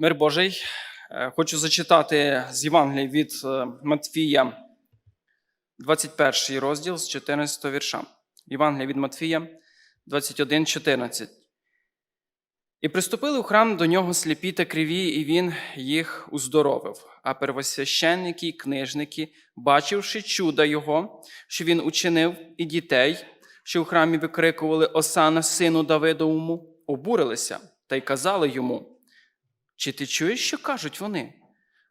Мир Божий. Е, Хочу зачитати з Євангелія від е, Матфія, 21 розділ з 14 вірша. Євангелія від Матфія, 21, 14. І приступили у храм до нього сліпі та криві, і він їх уздоровив. А первосвященники й книжники, бачивши чуда його, що він учинив, і дітей, що у храмі викрикували Осана сину Давидовому, обурилися та й казали йому. Чи ти чуєш, що кажуть вони?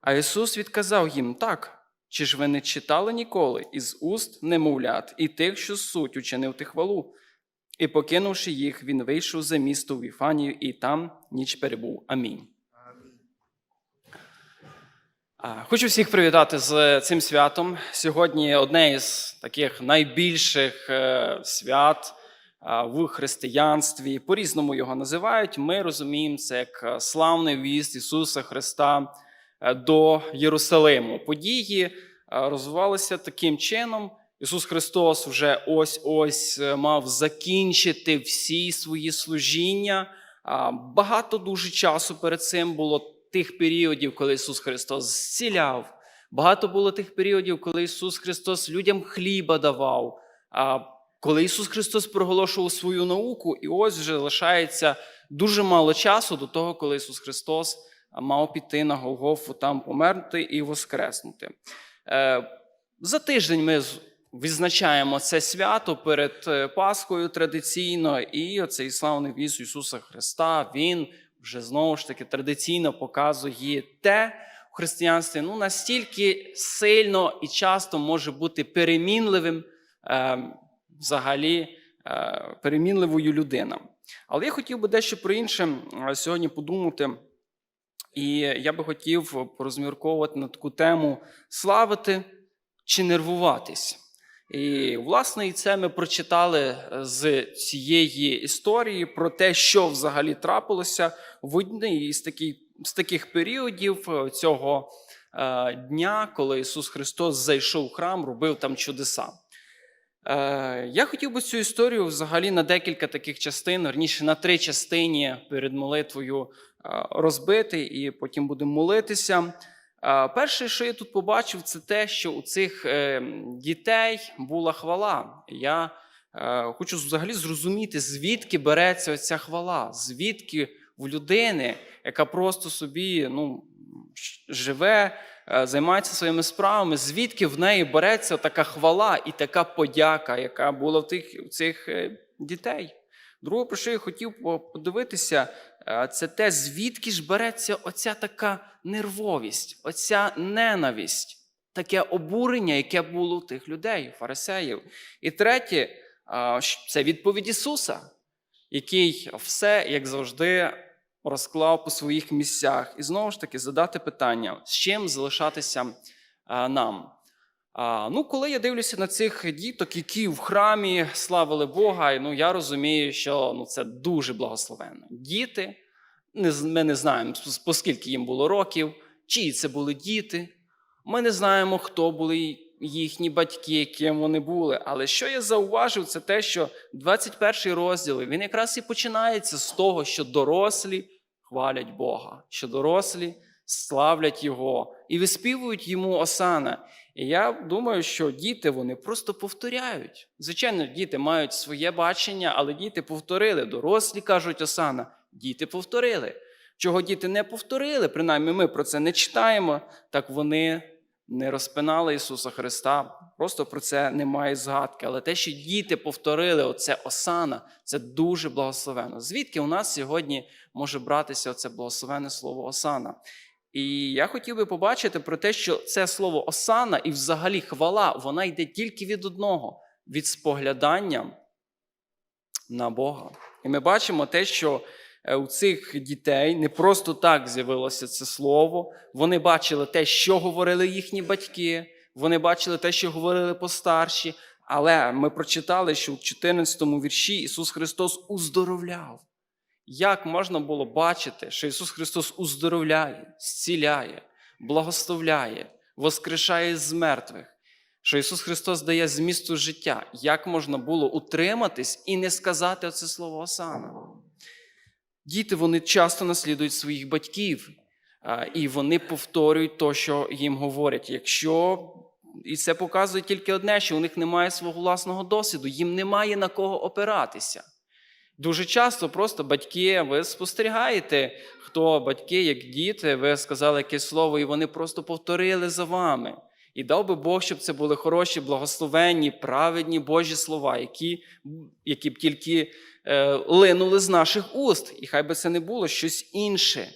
А Ісус відказав їм так. Чи ж ви не читали ніколи із уст немовлят і тих, що суть учинив ти хвалу? І покинувши їх, він вийшов за місто в Віфанію і там ніч перебув. Амінь. Хочу всіх привітати з цим святом. Сьогодні одне із таких найбільших е, свят в християнстві. По-різному його називають. Ми розуміємо це як е, славний в'їзд Ісуса Христа е, до Єрусалиму. Події е, розвивалися таким чином. Ісус Христос вже ось ось мав закінчити всі свої служіння. Багато дуже часу перед цим було тих періодів, коли Ісус Христос зціляв. Багато було тих періодів, коли Ісус Христос людям хліба давав. Коли Ісус Христос проголошував свою науку, і ось вже лишається дуже мало часу до того, коли Ісус Христос мав піти на Голгофу, там померти і воскреснути. Е, За тиждень ми відзначаємо це свято перед е, Пасхою традиційно, і оцей славний віз Ісуса Христа, Він вже знову ж таки традиційно показує те християнстві, ну настільки сильно і часто може бути перемінливим, е, взагалі е, перемінливою людина. Але я хотів би дещо про інше е, сьогодні подумати. І я би хотів порозмірковувати на таку тему славити чи нервуватись. І, власне, і це ми прочитали з цієї історії про те, що взагалі трапилося в одній із таких, з таких періодів е, цього е, дня, коли Ісус Христос зайшов в храм, робив там чудеса. Е, Я хотів би цю історію взагалі на декілька таких частин, верніше на три частини перед молитвою е, розбити, і потім будемо молитися. Е, Перше, що я тут побачив, це те, що у цих дітей була хвала. Я хочу взагалі зрозуміти, звідки береться оця хвала, звідки в людини, яка просто собі ну, живе, е, займається своїми справами, звідки в неї береться така хвала і така подяка, яка була в тих, у цих е, дітей. Друге, про що я хотів подивитися, е, це те, звідки ж береться оця така нервовість, оця ненависть, таке обурення, яке було у тих людей, фарисеїв. І третє, це відповідь Ісуса, який все, як завжди, розклав по своїх місцях. І знову ж таки задати питання, з чим залишатися нам. А, ну, коли я дивлюся на цих діток, які в храмі славили Бога, ну, я розумію, що ну, це дуже благословенно. Діти, ми не знаємо, с- по скільки їм було років, чиї це були діти. Ми не знаємо, хто були їхні батьки, ким вони були. Але що я зауважив, це те, що 21 розділ він якраз і починається з того, що дорослі хвалять Бога, що дорослі славлять Його і виспівують йому осана. І я думаю, що діти вони просто повторяють. Звичайно, діти мають своє бачення, але діти повторили. Дорослі кажуть осана, діти повторили. Чого діти не повторили, принаймні ми про це не читаємо, так вони не розпинали Ісуса Христа. Просто про це немає згадки. Але те, що діти повторили оце осана, це дуже благословено. Звідки у нас сьогодні може братися оце благословене слово осана? І я хотів би побачити про те, що це слово осана і взагалі хвала, вона йде тільки від одного від споглядання на Бога. І ми бачимо те, що у цих дітей не просто так з'явилося це слово. Вони бачили те, що говорили їхні батьки, вони бачили те, що говорили постарші. Але ми прочитали, що в 14 вірші Ісус Христос уздоровляв. Як можна було бачити, що Ісус Христос уздоровляє, зціляє, благословляє, воскрешає з мертвих, що Ісус Христос дає змісту життя? Як можна було утриматись і не сказати оце слово Осана? Діти вони часто наслідують своїх батьків. І вони повторюють те, що їм говорять. Якщо і це показує тільки одне, що у них немає свого власного досвіду, їм немає на кого опиратися. Дуже часто просто батьки, ви спостерігаєте, хто батьки, як діти, ви сказали якесь слово, і вони просто повторили за вами. І дав би Бог, щоб це були хороші, благословенні, праведні Божі слова, які, які б тільки линули з наших уст. І хай би це не було щось інше.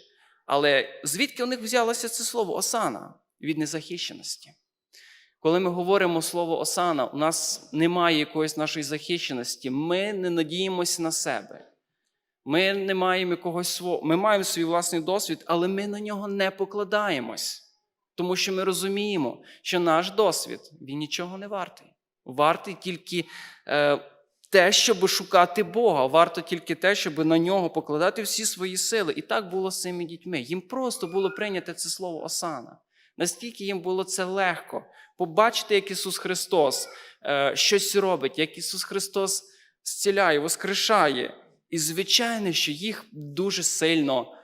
Але звідки у них взялося це слово осана? Від незахищеності. Коли ми говоримо слово осана, у нас немає якоїсь нашої захищеності, ми не надіємося на себе. Ми не маємо якогось свого, ми маємо свій власний досвід, але ми на нього не покладаємось. Тому що ми розуміємо, що наш досвід він нічого не вартий. Вартий тільки е, те, щоб шукати Бога, варто тільки те, щоб на нього покладати всі свої сили. І так було з цими дітьми. Їм просто було прийняти це слово Осана. Настільки їм було це легко побачити, як Ісус Христос е, щось робить, як Ісус Христос зціляє, воскрешає. І, звичайно, що їх дуже сильно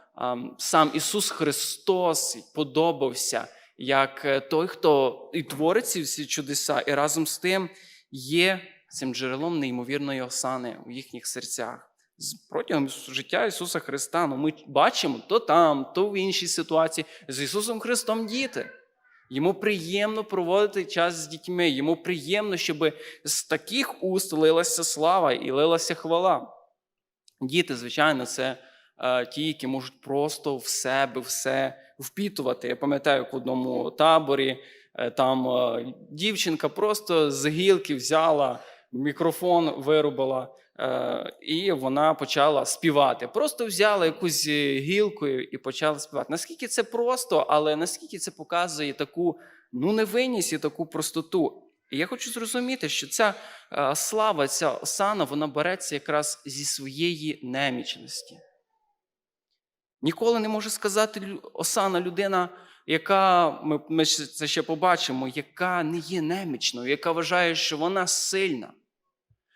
сам Ісус Христос подобався, як е, той, хто і творить ці всі чудеса, і разом з тим є цим джерелом неймовірної осани у їхніх серцях. Протягом життя Ісуса Христа ну, ми бачимо то там, то в іншій ситуації з Ісусом Христом діти. Йому приємно проводити час з дітьми. Йому приємно, щоб з таких уст лилася слава і лилася хвала. Діти, звичайно, це е, ті, які можуть просто в себе все впітувати. Я пам'ятаю, в одному таборі е, там е, дівчинка просто з гілки взяла мікрофон, вирубила, е, і вона почала співати. Просто взяла якусь е, гілку і почала співати. Наскільки це просто, але наскільки це показує таку ну, невинність і таку простоту. І я хочу зрозуміти, що ця е, слава, ця осана, вона береться якраз зі своєї немічності. Ніколи не може сказати осана людина, яка ми, ми це ще побачимо, яка не є немічною, яка вважає, що вона сильна,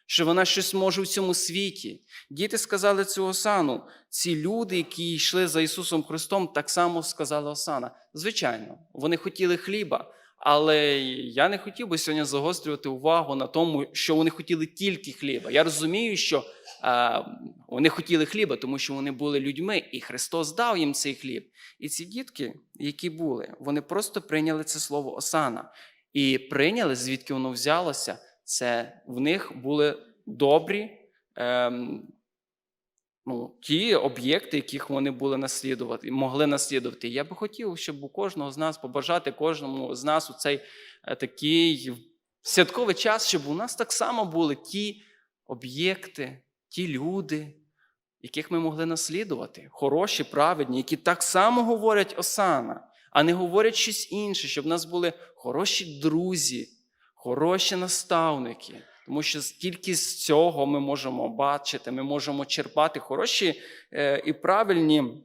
що вона щось може в цьому світі. Діти сказали цю осану. Ці люди, які йшли за Ісусом Христом, так само сказали осана. Звичайно, вони хотіли хліба. Але я не хотів би сьогодні загострювати увагу на тому, що вони хотіли тільки хліба. Я розумію, що е, вони хотіли хліба, тому що вони були людьми, і Христос дав їм цей хліб. І ці дітки, які були, вони просто прийняли це слово осана. І прийняли, звідки воно взялося, це в них були добрі. Ем, Ну, ті об'єкти, яких вони були наслідувати, могли наслідувати. Я би хотів, щоб у кожного з нас побажати кожному з нас у цей е, такий святковий час, щоб у нас так само були ті об'єкти, ті люди, яких ми могли наслідувати, хороші, праведні, які так само говорять Осана, а не говорять щось інше, щоб в нас були хороші друзі, хороші наставники. Тому що тільки з цього ми можемо бачити, ми можемо черпати хороші е, і правильні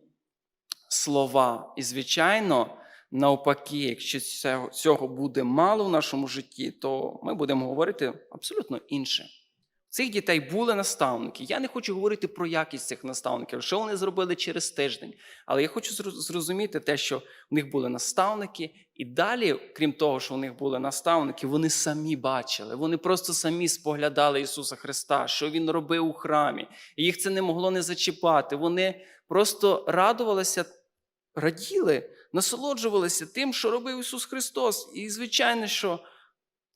слова. І, звичайно, навпаки, якщо цього- цього буде мало в нашому житті, то ми будемо говорити абсолютно інше. Цих дітей були наставники. Я не хочу говорити про якість цих наставників, що вони зробили через тиждень. Але я хочу зрозуміти те, що в них були наставники, і далі, крім того, що в них були наставники, вони самі бачили, вони просто самі споглядали Ісуса Христа, що Він робив у храмі. І їх це не могло не зачіпати. Вони просто радувалися, раділи, насолоджувалися тим, що робив Ісус Христос. І, звичайно, що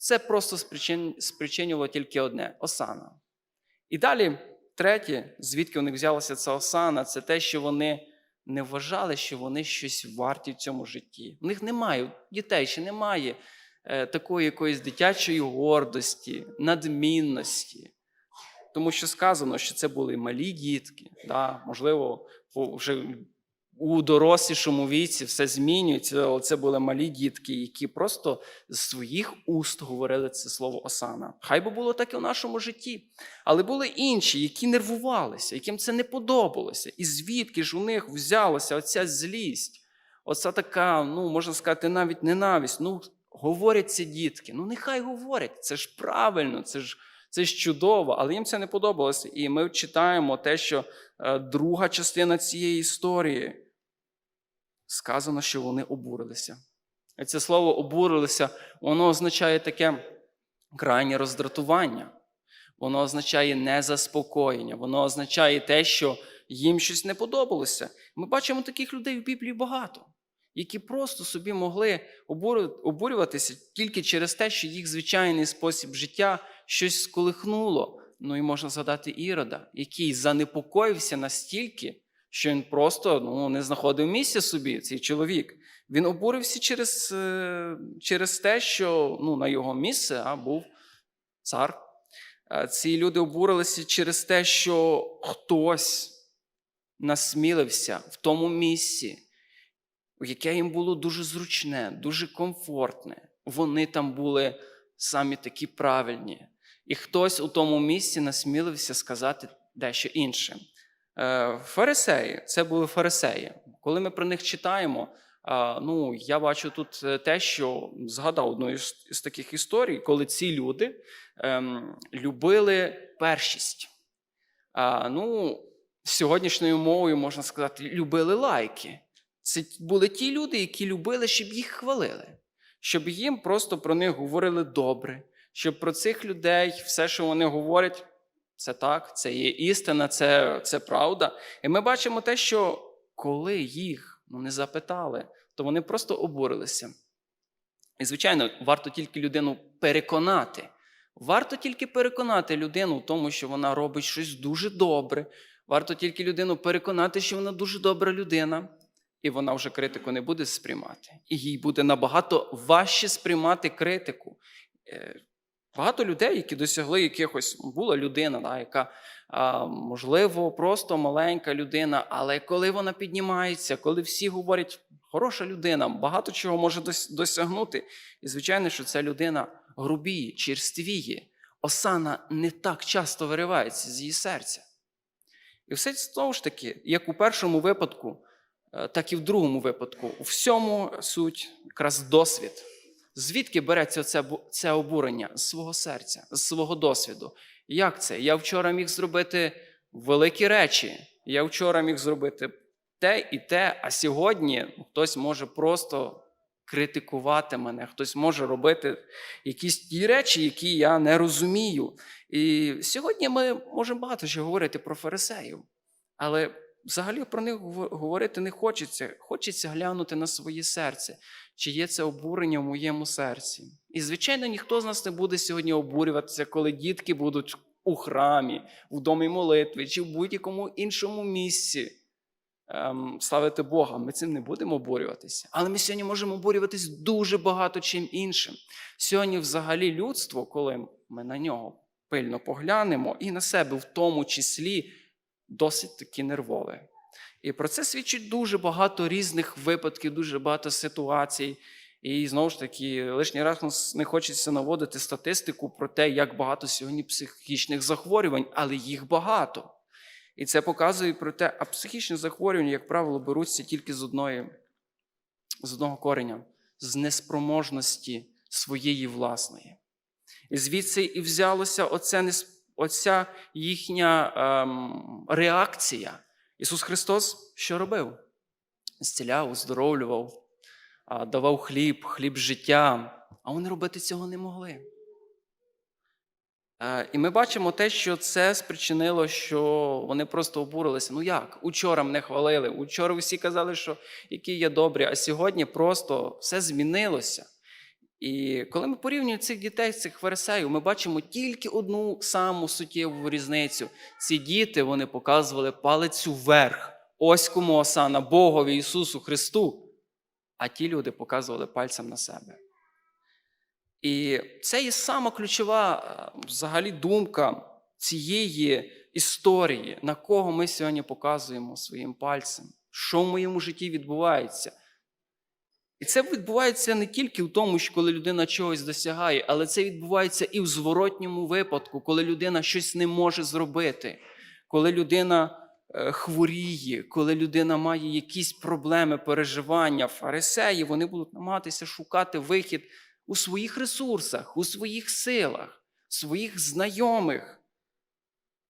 це просто спричин- спричинювало тільки одне осана. І далі, третє, звідки у них взялася ця осана, це те, що вони не вважали, що вони щось варті в цьому житті. У них немає, дітей ще немає е, такої якоїсь дитячої гордості, надмінності. Тому що сказано, що це були малі дітки, да, можливо, вже у дорослішому віці все змінюється, це були малі дітки, які просто з своїх уст говорили це слово осана. Хай би було так і в нашому житті. Але були інші, які нервувалися, яким це не подобалося. І звідки ж у них взялася оця злість, оця така, ну можна сказати, навіть ненависть. Ну, говорять ці дітки. Ну, нехай говорять, це ж правильно, це ж. Це ж чудово, але їм це не подобалося. І ми читаємо те, що е, друга частина цієї історії сказано, що вони обурилися. І це слово обурилися, воно означає таке крайнє роздратування. Воно означає незаспокоєння, воно означає те, що їм щось не подобалося. Ми бачимо таких людей в Біблії багато, які просто собі могли обурюватися тільки через те, що їх звичайний спосіб життя щось сколихнуло. Ну і можна згадати Ірода, який занепокоївся настільки, що він просто ну, не знаходив місця собі, цей чоловік. Він обурився через, е, через те, що ну, на його місце а, був цар. Е, Ці люди обурилися через те, що хтось насмілився в тому місці, яке їм було дуже зручне, дуже комфортне. Вони там були самі такі правильні. І хтось у тому місці насмілився сказати дещо інше. Е, Фарисеї, це були фарисеї. Коли ми про них читаємо, ну, я бачу тут е, те, що згадав одну із таких історій, коли ці люди ем, любили першість. Ну, сьогоднішньою мовою можна сказати, любили лайки. Це були ті люди, які любили, щоб їх хвалили, щоб їм просто про них говорили добре, щоб про цих людей все, що вони говорять, це так, це є істина, це, це правда. І ми бачимо те, що коли їх ну, не запитали, то вони просто обурилися. І, звичайно, варто тільки людину переконати. Варто тільки переконати людину в тому, що вона робить щось дуже добре. Варто тільки людину переконати, що вона дуже добра людина, і вона вже критику не буде сприймати. І їй буде набагато важче сприймати критику. Багато людей, які досягли якихось, була людина, да, яка, можливо, просто маленька людина, але коли вона піднімається, коли всі говорять, хороша людина, багато чого може досягнути. І, звичайно, що ця людина грубіє, черствіє. Осана не так часто виривається з її серця. І все знову ж таки, як у першому випадку, е, так і в другому випадку. У всьому суть якраз досвід. Звідки береться це, це обурення? З свого серця, з свого досвіду. Як це? Я вчора міг зробити великі речі. Я вчора міг зробити те і те, а сьогодні хтось може просто критикувати мене, хтось може робити якісь ті речі, які я не розумію. І сьогодні ми можемо багато що говорити про фарисеїв, але взагалі про них говорити не хочеться. Хочеться глянути на своє серце, чи є це обурення в моєму серці. І, звичайно, ніхто з нас не буде сьогодні обурюватися, коли дітки будуть у храмі, в домі молитви чи в будь-якому іншому місці. Ем, славити Бога, ми цим не будемо обурюватися. Але ми сьогодні можемо обурюватись дуже багато чим іншим. Сьогодні, взагалі, людство, коли ми на нього пильно поглянемо, і на себе в тому числі досить таки нервове. І про це свідчить дуже багато різних випадків, дуже багато ситуацій. І знову ж таки, лишній раз не хочеться наводити статистику про те, як багато сьогодні психічних захворювань, але їх багато. І це показує про те, а психічні захворювання, як правило, беруться тільки з одної, з одного кореня, з неспроможності своєї власної. І звідси і взялося оця, нес- оця їхня ем, реакція. Ісус Христос що робив? Зціляв, оздоровлював, давав хліб, хліб життя, а вони робити цього не могли. Е, І ми бачимо те, що це спричинило, що вони просто обурилися. Ну як? Учора мене хвалили, учора всі казали, що які я добрі, а сьогодні просто все змінилося. І коли ми порівнюємо цих дітей, цих фарисеїв, ми бачимо тільки одну саму суттєву різницю. Ці діти вони показували палець вверх. Ось кому осана Богові Ісусу Христу. А ті люди показували пальцем на себе. І це є сама ключова е, взагалі думка цієї історії, на кого ми сьогодні показуємо своїм пальцем, що в моєму житті відбувається. І це відбувається не тільки в тому, що коли людина чогось досягає, але це відбувається і в зворотньому випадку, коли людина щось не може зробити, коли людина е, хворіє, коли людина має якісь проблеми, переживання, фарисеї, вони будуть намагатися шукати вихід у своїх ресурсах, у своїх силах, своїх знайомих.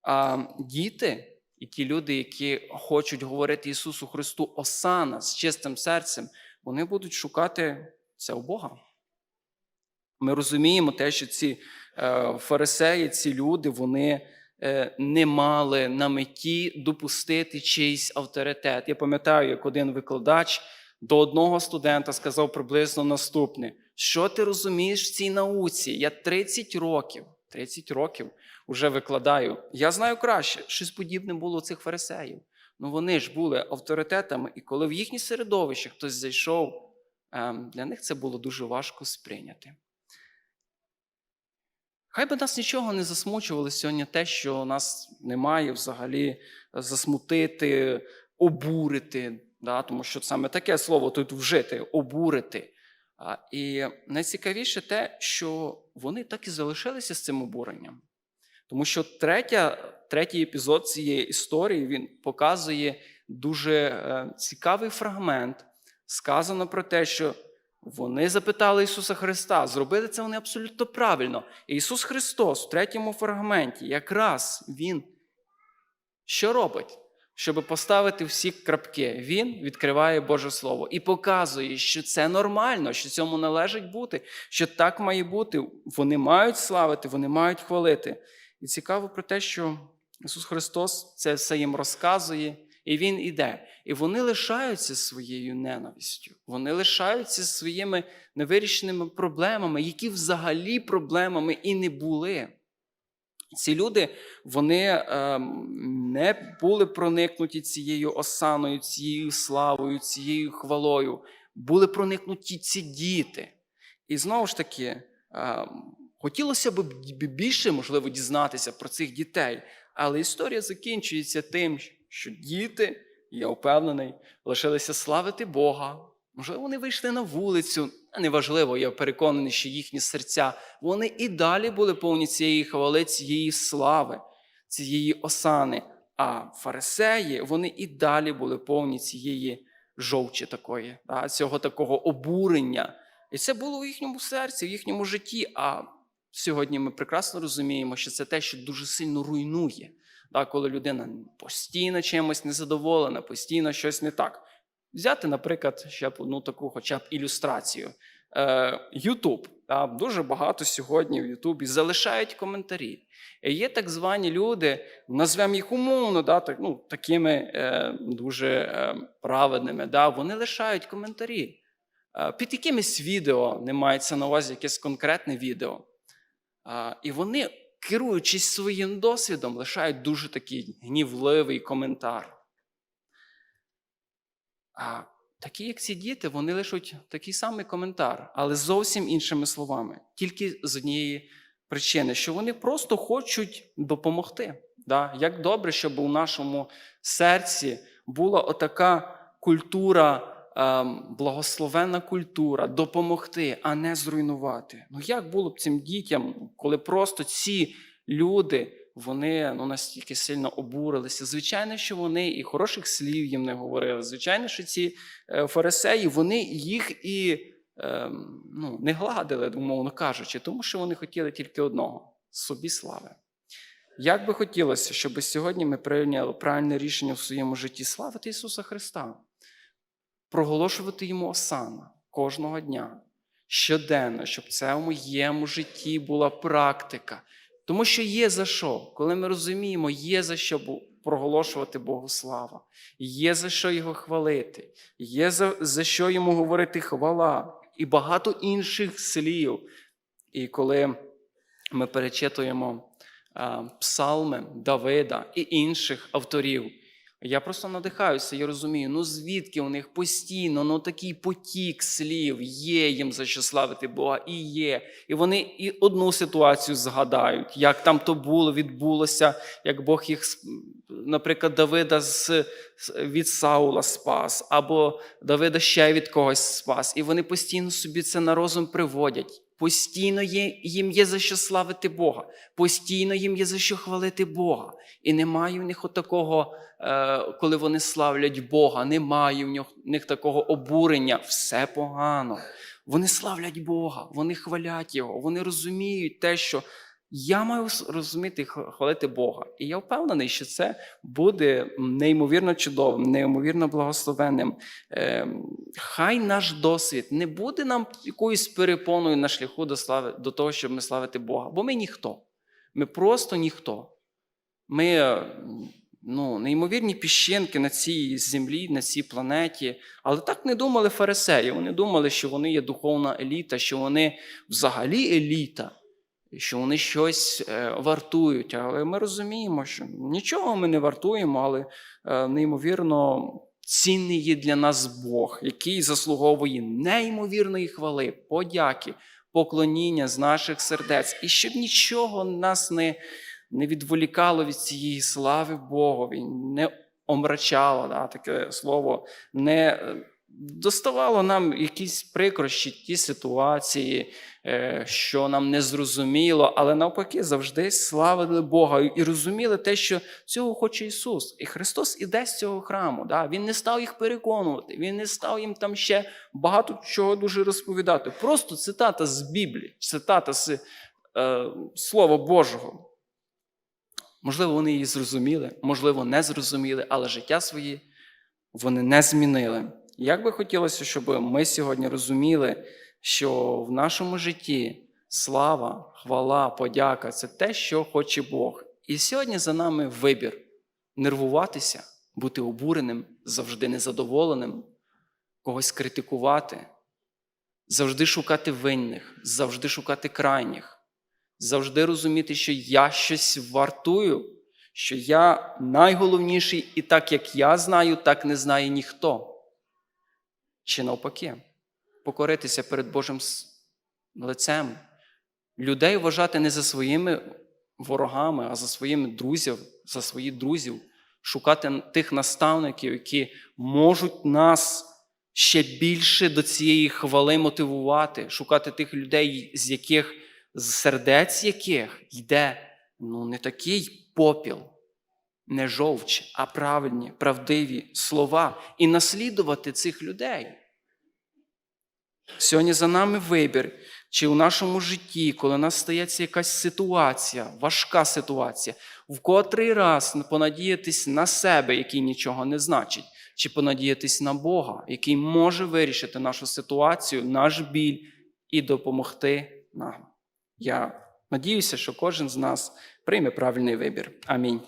А діти, І ті люди, які хочуть говорити Ісусу Христу Осана з чистим серцем, вони будуть шукати це у Бога. Ми розуміємо те, що ці е, фарисеї, ці люди, вони е, не мали на меті допустити чийсь авторитет. Я пам'ятаю, як один викладач до одного студента сказав приблизно наступне: що ти розумієш в цій науці? Я 30 років, 30 років вже викладаю. Я знаю краще, щось подібне було у цих фарисеїв. Ну вони ж були авторитетами, і коли в їхнє середовище хтось зайшов, ем, для них це було дуже важко сприйняти. Хай би нас нічого не засмучувало сьогодні те, що нас немає взагалі засмутити, обурити, да? тому що саме таке слово тут вжити обурити. І найцікавіше те, що вони так і залишилися з цим обуренням. Тому що третя, третій епізод цієї історії він показує дуже е, цікавий фрагмент. Сказано про те, що вони запитали Ісуса Христа, зробили це вони абсолютно правильно. І Ісус Христос в третьому фрагменті, якраз Він що робить? Щоб поставити всі крапки, Він відкриває Боже Слово і показує, що це нормально, що цьому належить бути, що так має бути. Вони мають славити, вони мають хвалити. І цікаво про те, що Ісус Христос це все їм розказує, і Він іде. І вони лишаються своєю ненавистю. Вони лишаються своїми невирішеними проблемами, які взагалі проблемами і не були. Ці люди вони е, не були проникнуті цією осаною, цією славою, цією хвалою. Були проникнуті ці діти. І знову ж таки, е, хотілося б більше, можливо, дізнатися про цих дітей, але історія закінчується тим, що діти, я впевнений, лишилися славити Бога. Можливо, вони вийшли на вулицю. Неважливо, я переконаний, що їхні серця вони і далі були повні цієї хвали, цієї слави, цієї осани. А фарисеї вони і далі були повні цієї жовчі такої, цього такого обурення. І це було у їхньому серці, в їхньому житті. А сьогодні ми прекрасно розуміємо, що це те, що дуже сильно руйнує. Да, коли людина постійно чимось незадоволена, постійно щось не так. Взяти, наприклад, ще б одну таку, хоча б ілюстрацію. Ютуб. Е, дуже багато сьогодні в Ютубі залишають коментарі. І є так звані люди, назвемо їх умовно, да, так, ну, такими е, дуже е, праведними. Да, Вони лишають коментарі. Е, під якимись відео не мається на увазі якесь конкретне відео. І вони, керуючись своїм досвідом, лишають дуже такий гнівливий коментар. А такі, як ці діти, вони лишуть такий самий коментар, але зовсім іншими словами, тільки з однієї причини, що вони просто хочуть допомогти. Да? Як добре, щоб у нашому серці була отака культура, благословенна культура допомогти, а не зруйнувати. Ну як було б цим дітям, коли просто ці люди вони ну, настільки сильно обурилися. Звичайно, що вони і хороших слів їм не говорили. Звичайно, що ці е, фарисеї вони їх і е, ну, не гладили, умовно кажучи, тому що вони хотіли тільки одного собі слави. Як би хотілося, щоб сьогодні ми прийняли правильне рішення в своєму житті славити Ісуса Христа, проголошувати Йому осана кожного дня, щоденно, щоб це в моєму житті була практика. Тому що є за що, коли ми розуміємо, є за що проголошувати Богу слава, є за що Його хвалити, є за, за що йому говорити хвала і багато інших слів. І коли ми перечитуємо а, псалми Давида і інших авторів, я просто надихаюся, я розумію, ну звідки у них постійно ну такий потік слів є їм за що славити Бога, і є. І вони і одну ситуацію згадають, як там то було, відбулося, як Бог їх, наприклад, Давида з, від Саула спас, або Давида ще від когось спас. І вони постійно собі це на розум приводять. Постійно їм є за що славити Бога, постійно їм є за що хвалити Бога. І немає в них такого, е, коли вони славлять Бога, немає в них такого обурення. Все погано. Вони славлять Бога, вони хвалять Його, вони розуміють те, що Я маю розуміти хвалити Бога. І я впевнений, що це буде неймовірно чудовим, неймовірно благословенним. Ем, Хай наш досвід не буде нам якоюсь перепоною на шляху до слави, до того, щоб ми славити Бога. Бо ми ніхто. Ми просто ніхто. Ми е, ну, неймовірні піщинки на цій землі, на цій планеті. Але так не думали фарисеї. Вони думали, що вони є духовна еліта, що вони взагалі еліта, що вони щось е, вартують. Але ми розуміємо, що нічого ми не вартуємо, але е, неймовірно цінний є для нас Бог, який заслуговує неймовірної хвали, подяки, поклоніння з наших сердець. І щоб нічого нас не не відволікало від цієї слави Богові, не омрачало, да, таке слово, не е, доставало нам якісь прикрощі, ті ситуації, що нам не зрозуміло, але навпаки завжди славили Бога і розуміли те, що цього хоче Ісус. І Христос іде з цього храму. Да? Він не став їх переконувати, Він не став їм там ще багато чого дуже розповідати. Просто цитата з Біблії, цитата з е, Слова Божого. Можливо, вони її зрозуміли, можливо, не зрозуміли, але життя своє вони не змінили. Як би хотілося, щоб ми сьогодні розуміли, що в нашому житті слава, хвала, подяка це те, що хоче Бог. І сьогодні за нами вибір нервуватися, бути обуреним, завжди незадоволеним, когось критикувати, завжди шукати винних, завжди шукати крайніх завжди розуміти, що я щось вартую, що я найголовніший, і так як я знаю, так не знає ніхто. Чи навпаки, покоритися перед Божим лицем, людей вважати не за своїми ворогами, а за своїми друзів, за своїх друзів, шукати тих наставників, які можуть нас ще більше до цієї хвали мотивувати, шукати тих людей, з яких з сердець яких йде ну, не такий попіл, не жовч, а правильні, правдиві слова, і наслідувати цих людей. Сьогодні за нами вибір, чи у нашому житті, коли у нас стається якась ситуація, важка ситуація, в котрий раз понадіятись на себе, який нічого не значить, чи понадіятись на Бога, який може вирішити нашу ситуацію, наш біль і допомогти нам. Я надіюся, що кожен з нас прийме правильний вибір. Амінь.